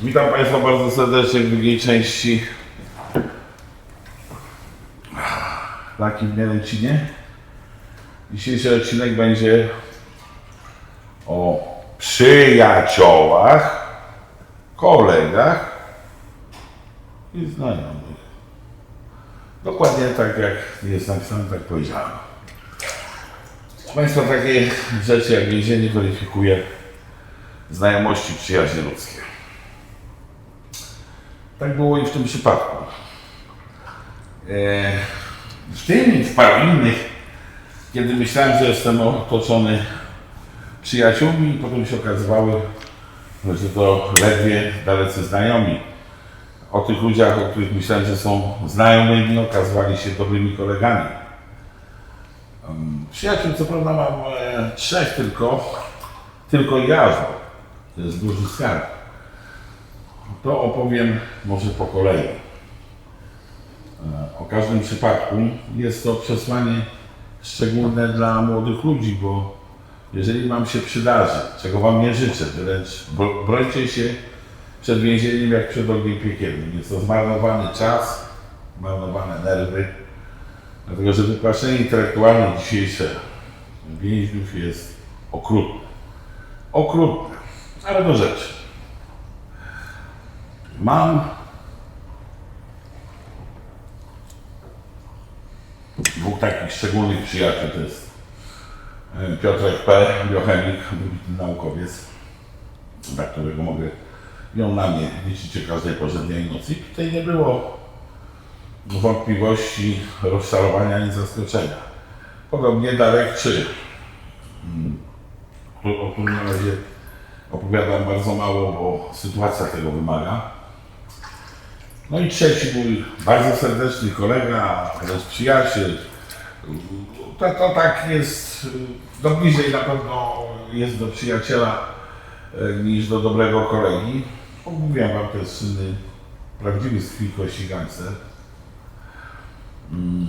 Witam Państwa bardzo serdecznie w drugiej części Laki w Mielecinie. Dzisiejszy odcinek będzie o przyjaciołach, kolegach i znajomych. Dokładnie tak jak jest napisane, tak powiedziałem. Państwa, takie rzeczy jak więzienie weryfikuje znajomości, przyjaźnie ludzkie. Tak było i w tym przypadku. E, W tym i w paru innych, kiedy myślałem, że jestem otoczony przyjaciółmi, potem się okazywało, że to ledwie dalecy znajomi. O tych ludziach, o których myślałem, że są znajomymi, okazywali się dobrymi kolegami. Przyjaciół, co prawda mam e, trzech tylko, tylko ja, to jest duży skarb. To opowiem może po kolei. E, O każdym przypadku jest to przesłanie szczególne dla młodych ludzi, bo jeżeli Wam się przydarzy, czego Wam nie życzę, wręcz bro- brońcie się przed więzieniem jak przed ogniem piekielnym. Jest to zmarnowany czas, zmarnowane nerwy, dlatego że wyklaszenie intelektualne dzisiejsze więźniów jest okrutne. Okrutne, ale do rzeczy. Mam dwóch takich szczególnych przyjaciół. To jest e, Piotrek P., biochemik, naukowiec, dla którego mogę ją na mnie liczyć o każdej porze dnia i nocy. I tutaj nie było wątpliwości, rozczarowania ani zaskoczenia. Podobnie Darek Czy, mm, o którym na razie opowiadam bardzo mało, bo sytuacja tego wymaga. No i trzeci mój bardzo serdeczny kolega, wręcz przyjaciel. To, to tak jest, no bliżej na pewno jest do przyjaciela e, niż do dobrego kolegi. Mówiłem wam, to jest słynny, prawdziwy z krwi kości gangster, mm,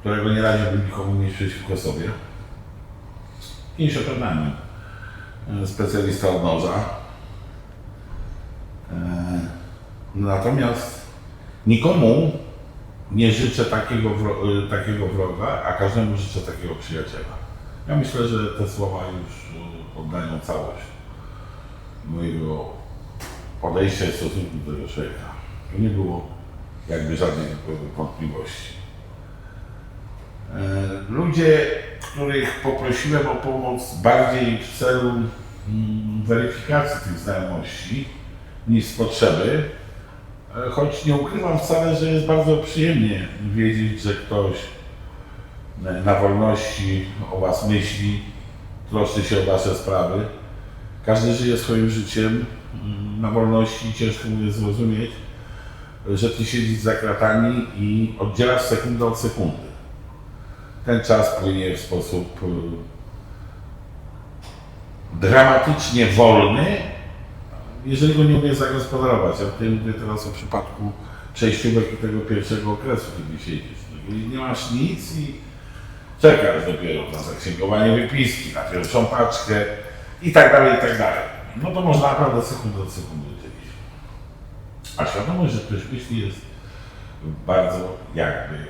którego nie radziłbym nikomu mieć przeciwko sobie. Pięciokrotnie specjalista od noża. Natomiast nikomu nie życzę takiego, y, takiego wroga, a każdemu życzę takiego przyjaciela. Ja myślę, że te słowa już y, oddają całość mojego podejścia i stosunku do tego człowieka. Nie było jakby żadnych y, wątpliwości. E, Ludzie, których poprosiłem o pomoc bardziej w celu mm, weryfikacji tych znajomości niż z potrzeby, choć nie ukrywam wcale, że jest bardzo przyjemnie wiedzieć, że ktoś e, na wolności o Was myśli, troszczy się o Wasze sprawy. Każdy żyje swoim życiem mm, na wolności ciężko mu jest zrozumieć, że Ty siedzisz za kratami i oddzielasz sekundę od sekundy ten czas płynie w sposób y, dramatycznie wolny, jeżeli go nie umiesz zagospodarować. Ja tutaj mówię teraz o przypadku przejściówek i tego pierwszego okresu, kiedy siedzisz. Jeżeli nie masz nic i czekasz dopiero na zaksięgowanie wypiski, na pierwszą paczkę i tak dalej, i tak dalej. No to można naprawdę sekundę od sekundy dzielić. A świadomość, że ktoś myśli jest bardzo jakby y,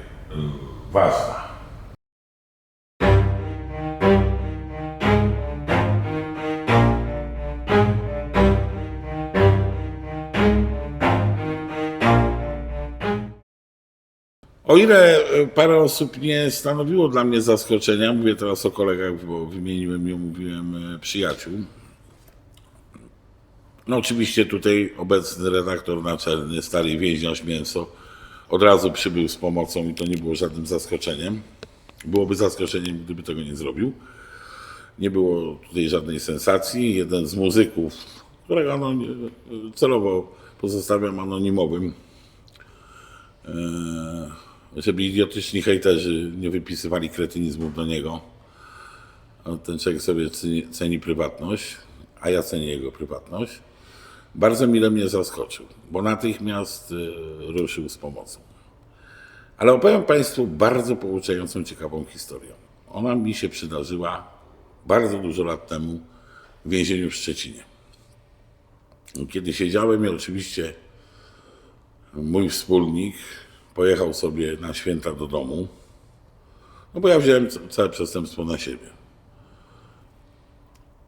ważna. O ile e, parę osób nie stanowiło dla mnie zaskoczenia, mówię teraz o kolegach, bo wymieniłem ją, mówiłem e, przyjaciół. No oczywiście tutaj obecny redaktor naczelny, stary więźniarz mięso, od razu przybył z pomocą i to nie było żadnym zaskoczeniem. Byłoby zaskoczeniem, gdyby tego nie zrobił. Nie było tutaj żadnej sensacji. Jeden z muzyków, którego anonim, celowo pozostawiam anonimowym, żeby idiotyczni hejterzy nie wypisywali kretynizmów do niego. Ten człowiek sobie ceni, ceni prywatność, a ja cenię jego prywatność. Bardzo mile mnie zaskoczył, bo natychmiast y, ruszył z pomocą. Ale opowiem Państwu bardzo pouczającą, ciekawą historię. Ona mi się przydarzyła bardzo dużo lat temu w więzieniu w Szczecinie. Kiedy siedziałem i oczywiście mój wspólnik pojechał sobie na święta do domu, no bo ja wziąłem całe przestępstwo na siebie.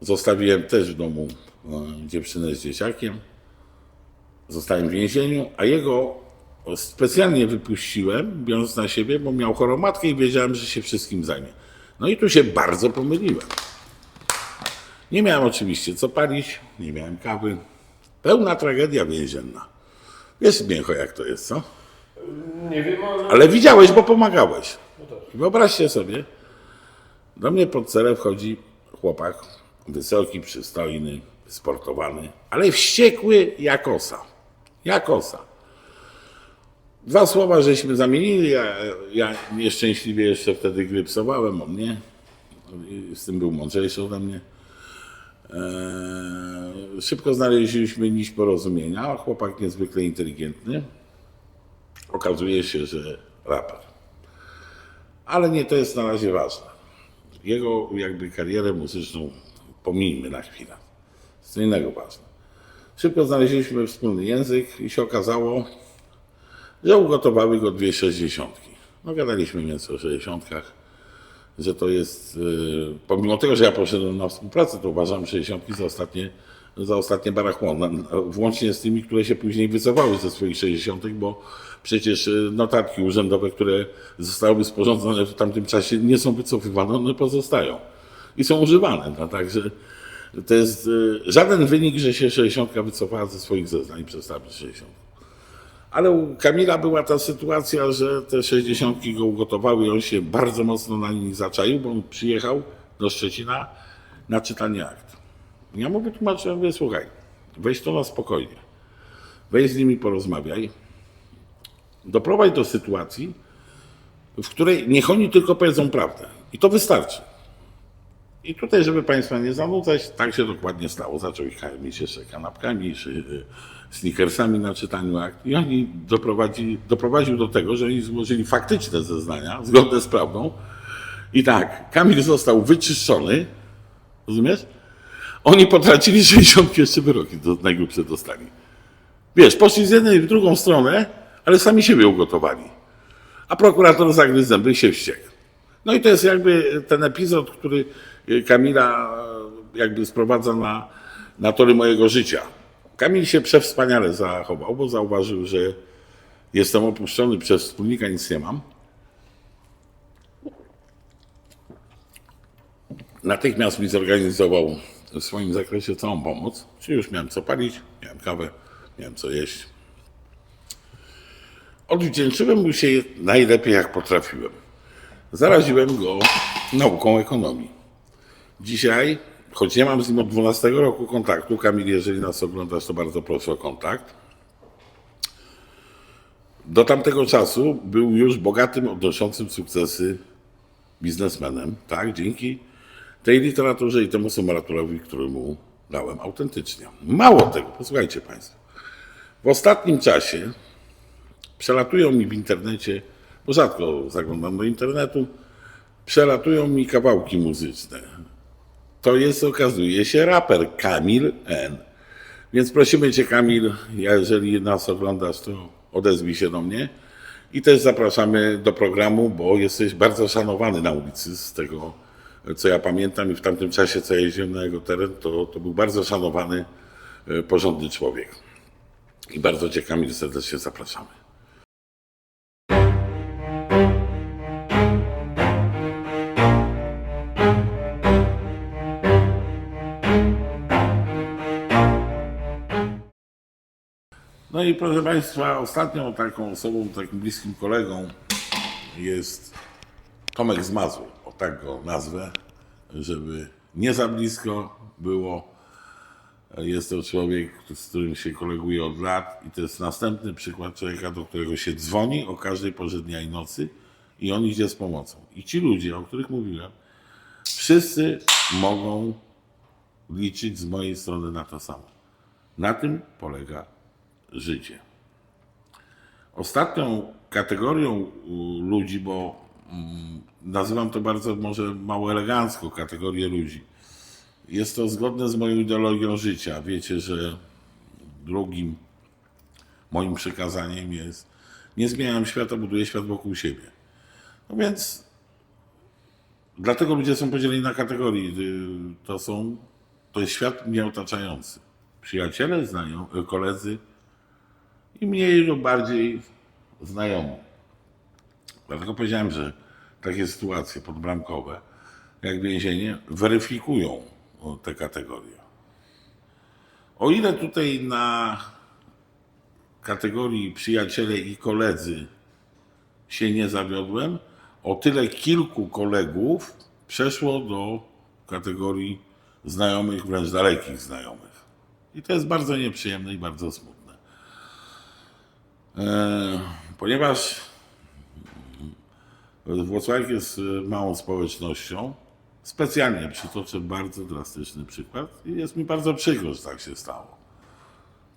Zostawiłem też w domu e, dziewczynę z dzieciakiem. Zostałem w więzieniu, a jego specjalnie wypuściłem, biorąc na siebie, bo miał chorą matkę i wiedziałem, że się wszystkim zajmie. No i tu się bardzo pomyliłem. Nie miałem oczywiście co palić, nie miałem kawy. Pełna tragedia więzienna. Wiesz, Mięcho, jak to jest, co? Nie wiem, ale... Ale widziałeś, bo pomagałeś. Wyobraźcie sobie, do mnie pod cerę wchodzi chłopak, wysoki, przystojny, sportowany, ale wściekły jak osa. Jak osa. Dwa słowa żeśmy zamienili, ja, ja nieszczęśliwie jeszcze wtedy grypsowałem, on nie. Z tym był mądrzejszy ode mnie. Eee, szybko znaleźliśmy nić porozumienia, chłopak niezwykle inteligentny. Okazuje się, że raper. Ale nie to jest na razie ważne. Jego jakby karierę muzyczną pomijmy na chwilę. Jest co innego ważne. Szybko znaleźliśmy wspólny język i się okazało, że ugotowały go dwie sześćdziesiątki. No gadaliśmy nieco o sześćdziesiątkach, że to jest, yy, pomimo tego, że ja poszedłem na współpracę, to uważam sześćdziesiątki za ostatnie, za ostatnie barachło, włącznie z tymi, które się później wycofały ze swoich sześćdziesiątek, bo przecież yy, notatki urzędowe, które zostałyby sporządzone w tamtym czasie nie są wycofywane, one pozostają i są używane. No, także to jest yy, żaden wynik, że się 60 wycofała ze swoich zeznań być 60. Ale u Kamila była ta sytuacja, że te 60 go ugotowały i on się bardzo mocno na nich zaczaił, bo on przyjechał do Szczecina na czytanie akt. Ja mu wytłumaczyłem, mówię, słuchaj, weź to na spokojnie. Weź z nimi porozmawiaj. Doprowadź do sytuacji, w której niech oni tylko powiedzą prawdę. I to wystarczy. I tutaj, żeby Państwa nie zanudzać, tak się dokładnie stało. Zaczął ich karmić jeszcze kanapkami, czy y, sneakersami na czytaniu akt. I oni doprowadzi, doprowadził do tego, że oni złożyli faktyczne zeznania, zgodne z prawdą. I tak, Kamil został wyczyszczony, rozumiesz? Oni potracili 60 jeszcze wyroki, do, najgrubsze dostali. Wiesz, poszli z jednej w drugą stronę, ale sami siebie ugotowali. A prokurator zagryzł zęby i się wściekł. No i to jest jakby ten epizod, który y, Kamila y, jakby sprowadza na, na tory mojego życia. Kamil się przewspaniale zachował, bo zauważył, że jestem opuszczony przez wspólnika, nic nie mam. Natychmiast mi zorganizował w swoim zakresie całą pomoc. Czyli już miałem co palić, miałem kawę, miałem co jeść. Odwdzięczyłem mu się najlepiej jak potrafiłem. Zaraziłem go nauką ekonomii. Dzisiaj, choć nie mam z nim od 12 roku kontaktu, Kamil, jeżeli nas oglądasz, to bardzo proszę o kontakt. Do tamtego czasu był już bogatym, odnoszącym sukcesy biznesmenem, tak, dzięki tej literaturze i temu symulaturowi, który mu dałem autentycznie. Mało tego, posłuchajcie Państwo. W ostatnim czasie przelatują mi w internecie, bo rzadko zaglądam do internetu, przelatują mi kawałki muzyczne. To jest, okazuje się, raper Kamil N. Więc prosimy Cię, Kamil, jeżeli nas oglądasz, to odezwij się do mnie. I też zapraszamy do programu, bo jesteś bardzo szanowany na ulicy z tego, co ja pamiętam i w tamtym czasie, co jeździłem na jego teren, to, to był bardzo szanowany, e, porządny człowiek. I bardzo Cię, Kamil, serdecznie zapraszamy. No i proszę Państwa, ostatnią taką osobą, takim bliskim kolegą jest Tomek z Mazur. O tak go nazwę, żeby nie za blisko było. Jest to człowiek, z którym się koleguję od lat i to jest następny przykład człowieka, do którego się dzwoni o każdej porze dnia i nocy i on idzie z pomocą. I ci ludzie, o których mówiłem, wszyscy mogą liczyć z mojej strony na to samo. Na tym polega życie. Ostatnią kategorią ludzi, bo mm, nazywam to bardzo może mało elegancko, kategorię ludzi. Jest to zgodne z moją ideologią życia. Wiecie, że Drugim moim przekazaniem jest nie zmieniam świata, buduję świat wokół siebie. No więc dlatego ludzie są podzieleni na kategorii. Y, To są, to jest świat mnie otaczający. Przyjaciele, znają, y, koledzy i mniej lub bardziej znajomi. Dlatego powiedziałem, że takie sytuacje podbramkowe, jak więzienie, weryfikują te kategorie. O ile tutaj na kategorii przyjaciele i koledzy się nie zawiodłem, o tyle kilku kolegów przeszło do kategorii znajomych, wręcz dalekich znajomych. I to jest bardzo nieprzyjemne i bardzo smutne. E, ponieważ Włocławek jest e, małą społecznością, specjalnie przytoczę bardzo drastyczny przykład i jest mi bardzo przykro, że tak się stało.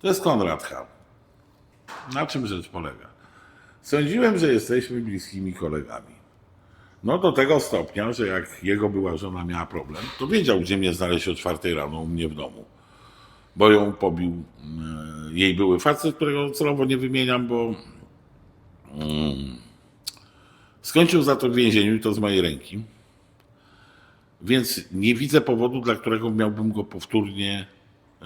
To jest Konrad Hab. Na czym rzecz polega? Sądziłem, że jesteśmy bliskimi kolegami. No do tego stopnia, że jak jego była żona miała problem, to wiedział, gdzie mnie znaleźć o czwartej rano u mnie w domu. Bo ją pobił e, jej były facet, którego celowo nie wymieniam, bo mm, skończył za to w więzieniu i to z mojej ręki. Więc nie widzę powodu, dla którego miałbym go powtórnie e,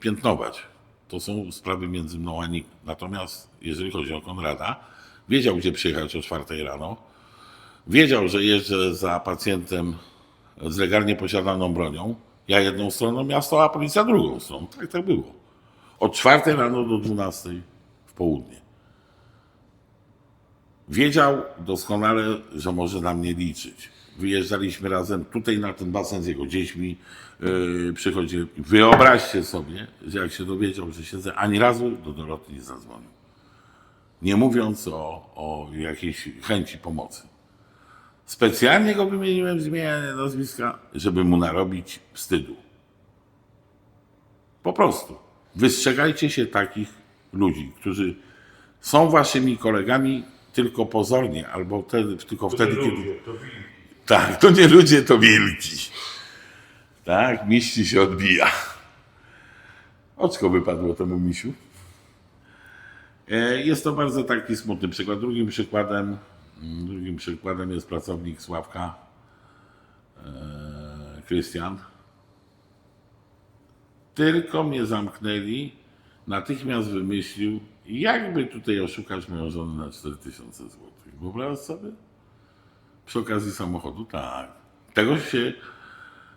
piętnować. To są sprawy między mną a nim. Natomiast jeżeli chodzi o Konrada, wiedział, gdzie przyjechać o czwartej rano. Wiedział, że jeżdżę za pacjentem z legalnie posiadaną bronią. Ja jedną stroną miasto, a policja drugą stroną. Tak, tak było. Od czwartej rano do dwunastej w południe. Wiedział doskonale, że może na mnie liczyć. Wyjeżdżaliśmy razem tutaj na ten basen z jego dziećmi. Yy, przychodzi. Wyobraźcie sobie, że jak się dowiedział, że siedzę, ani razu do Doroty nie zadzwonił. Nie mówiąc o, o jakiejś chęci pomocy. Specjalnie go wymieniłem w zmianie nazwiska, żeby mu narobić wstydu. Po prostu. Wystrzegajcie się takich ludzi, którzy są waszymi kolegami tylko pozornie, albo wtedy, tylko wtedy, kiedy. to wilki. Tak, to nie ludzie, to wilki. Tak, miści się odbija. Oczko wypadło temu misiu. E, Jest to bardzo taki smutny przykład. Drugim przykładem, drugim przykładem jest pracownik Sławka, e, Krystian. Tylko mnie zamknęli, natychmiast wymyślił, jakby tutaj oszukać moją żonę na 4000 zł. Wyobraź sobie? Przy okazji samochodu, tak. Tego się,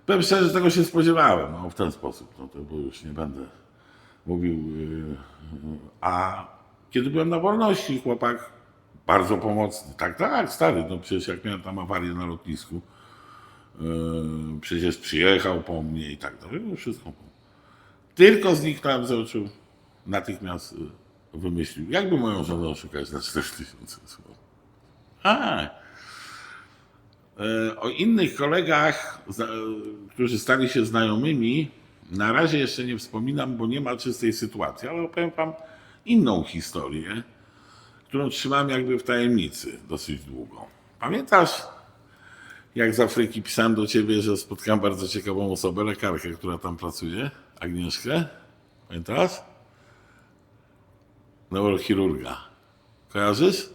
powiem szczerze, tego się spodziewałem, no w ten sposób, no to bo już nie będę mówił. Yy, a kiedy byłem na wolności, chłopak bardzo pomocny, tak, tak, stary, no przecież jak miałem tam awarię na lotnisku, yy, przecież przyjechał po mnie i tak dalej, no wszystko. Tylko zniknąłem z oczu, natychmiast yy, wymyślił, jakby moją żonę oszukać na 4000 zł. A, E, O innych kolegach, za- którzy stali się znajomymi, na razie jeszcze nie wspominam, bo nie ma czystej sytuacji, ale opowiem Wam inną historię, którą trzymałem jakby w tajemnicy dosyć długo. Pamiętasz, jak z Afryki pisałem do Ciebie, że spotkałem bardzo ciekawą osobę, lekarkę, która tam pracuje, Agnieszkę? Pamiętasz? Neurochirurga. Kojarzysz?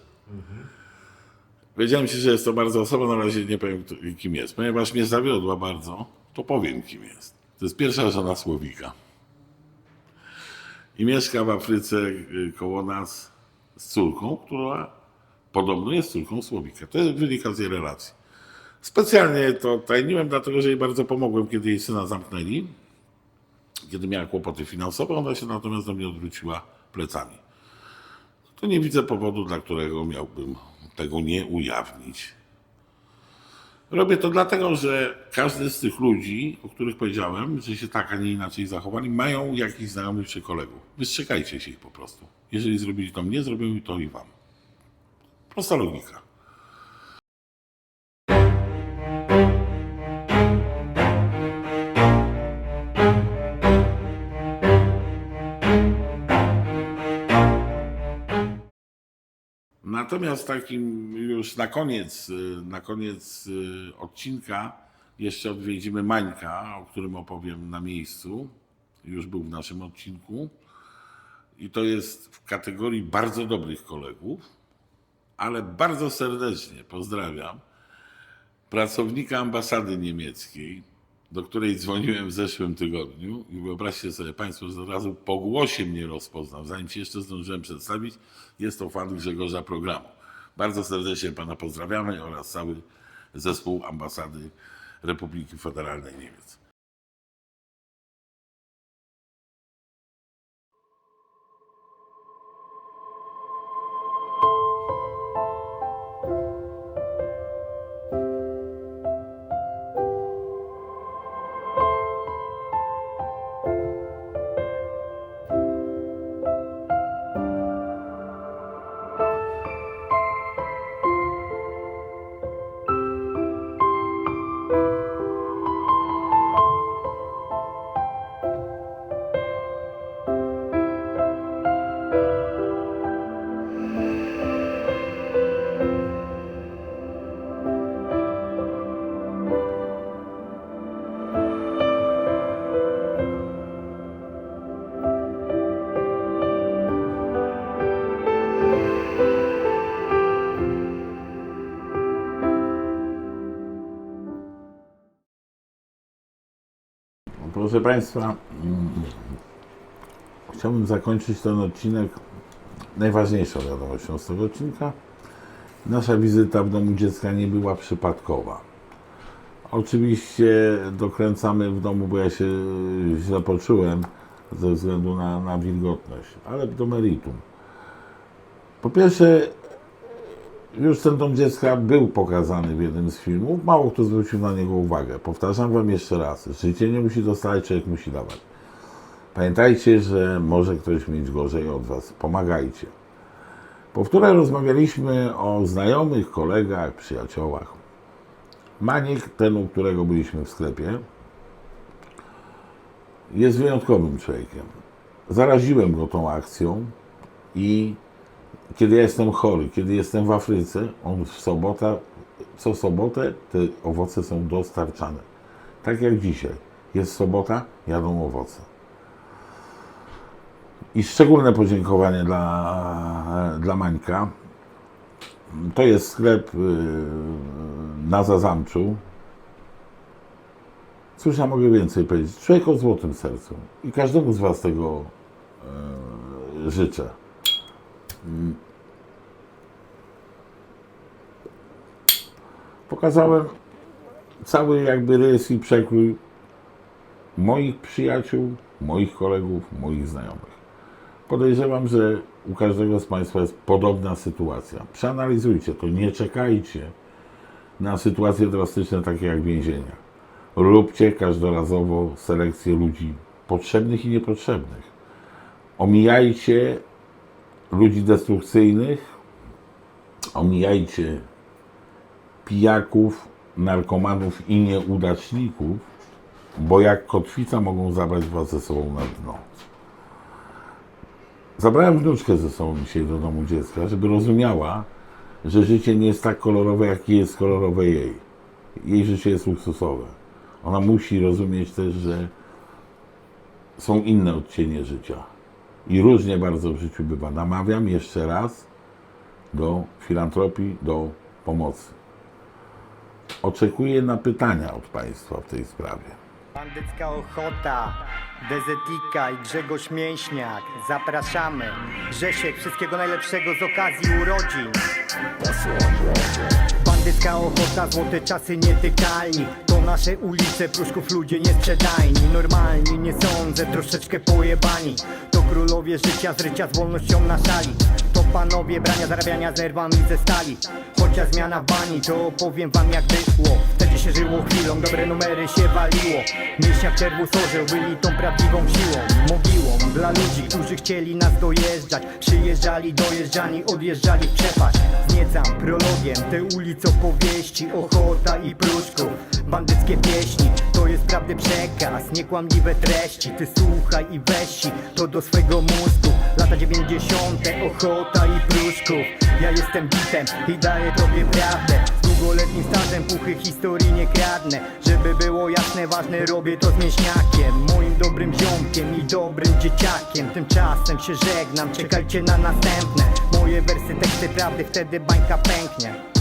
Wiedziałem ci, że jest to bardzo osoba, na razie nie powiem kim jest. Ponieważ mnie zawiodła bardzo, to powiem kim jest. To jest pierwsza żona Słowika. I mieszka w Afryce y, koło nas z córką, która podobno jest córką Słowika. To wynika z jej relacji. Specjalnie to tajniłem, dlatego że jej bardzo pomogłem, kiedy jej syna zamknęli. Kiedy miała kłopoty finansowe, ona się natomiast do mnie odwróciła plecami to nie widzę powodu, dla którego miałbym tego nie ujawnić. Robię to dlatego, że każdy z tych ludzi, o których powiedziałem, że się tak, a nie inaczej zachowali, mają jakiś znajomych czy kolegów. Wystrzegajcie się ich po prostu. Jeżeli zrobili to mnie, zrobią to i wam. Prosta logika. Natomiast takim już na koniec, y, na koniec y, odcinka jeszcze odwiedzimy Mańka, o którym opowiem na miejscu. Już był w naszym odcinku. i to jest w kategorii bardzo dobrych kolegów, ale bardzo serdecznie pozdrawiam pracownika ambasady niemieckiej, do której dzwoniłem w zeszłym tygodniu i wyobraźcie sobie Państwo, że od razu po głosie mnie rozpoznał, zanim się jeszcze zdążyłem przedstawić, jest to fan Grzegorza Programu. Bardzo serdecznie Pana pozdrawiamy oraz cały zespół ambasady Republiki Federalnej Niemiec. Proszę Państwa, mm, chciałbym zakończyć ten odcinek najważniejszą wiadomością z tego odcinka. Nasza wizyta w domu dziecka nie była przypadkowa. Oczywiście dokręcamy w domu, bo ja się źle poczułem ze względu na, na wilgotność, ale do meritum. Po pierwsze, już ten dom dziecka był pokazany w jednym z filmów. Mało kto zwrócił na niego uwagę. Powtarzam Wam jeszcze raz: życie nie musi dostać, człowiek musi dawać. Pamiętajcie, że może ktoś mieć gorzej od Was. Pomagajcie. Po rozmawialiśmy o znajomych, kolegach, przyjaciołach. Maniek, ten, u którego byliśmy w sklepie, jest wyjątkowym człowiekiem. Zaraziłem go tą akcją i kiedy ja jestem chory, kiedy jestem w Afryce, on w sobotę, co sobotę te owoce są dostarczane. Tak jak dzisiaj. Jest sobota, jadą owoce. I szczególne podziękowanie dla, dla Mańka. To jest sklep yy, na Zazamczu. Cóż ja mogę więcej powiedzieć? Człowiek o złotym sercu. I każdemu z Was tego yy, życzę. Pokazałem cały jakby rys i przekrój moich przyjaciół, moich kolegów, moich znajomych. Podejrzewam, że u każdego z Państwa jest podobna sytuacja. Przeanalizujcie to, nie czekajcie na sytuacje drastyczne takie jak więzienia. Róbcie każdorazowo selekcję ludzi potrzebnych i niepotrzebnych. Omijajcie ludzi destrukcyjnych, omijajcie pijaków, narkomanów i nieudaczników, bo jak kotwica mogą zabrać was ze sobą na dno. Zabrałem wnuczkę ze sobą dzisiaj do domu dziecka, żeby rozumiała, że życie nie jest tak kolorowe, jak jest kolorowe jej. Jej życie jest luksusowe. Ona musi rozumieć też, że są inne odcienie życia. I różnie bardzo w życiu bywa. Namawiam jeszcze raz do filantropii, do pomocy. Oczekuję na pytania od Państwa w tej sprawie. Bandycka Ochota, Dezetika i Grzegorz Mięśniak. Zapraszamy. Grzesiek, wszystkiego najlepszego z okazji urodzin. Bandycka Ochota, złote czasy nietykalni. Nasze ulice, pruszków ludzie niesprzedajni. Normalni, nie sądzę, troszeczkę pojebani. To królowie życia, z rycia z wolnością na szali. To panowie brania, zarabiania z nerwami ze stali. Chociaż zmiana w bani, to opowiem wam jak było. Wtedy się żyło chwilą, dobre numery się waliło. Miesiąc czerwu sorzeł, byli tą prawdziwą siłą. Mogiłą dla ludzi, którzy chcieli nas dojeżdżać. Przyjeżdżali, dojeżdżani, odjeżdżali w przepaść. Zniecam prologiem te ulice opowieści, ochota i pruszków. Bandyckie pieśni, to jest prawdy przekaz, niekłamliwe treści. Ty słuchaj i weź to do swego mózgu. Lata 90. ochota i pruszków. Ja jestem bitem i daję tobie prawdę. Z długo Długoletnim stażem puchy historii nie kradnę Żeby było jasne, ważne robię to z mięśniakiem Moim dobrym ziomkiem i dobrym dzieciakiem Tymczasem się żegnam, czekajcie na następne Moje wersy, teksty prawdy, wtedy bańka pęknie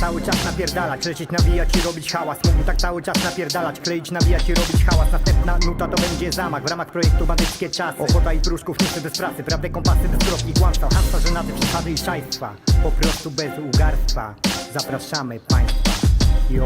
cały czas napierdalać, lecieć, nawijać i robić hałas. Mógłbym tak cały czas napierdalać, kleić, nawijać i robić hałas. Następna nuta to będzie zamach w ramach projektu Bandyckie Czasy. Ochota i pruszków niestety bez pracy, prawdę kompasy bez kropki. Kłamstwa Hamstwa, żenady, przesady i szajstwa Po prostu bez ugarstwa. Zapraszamy Państwa. Yo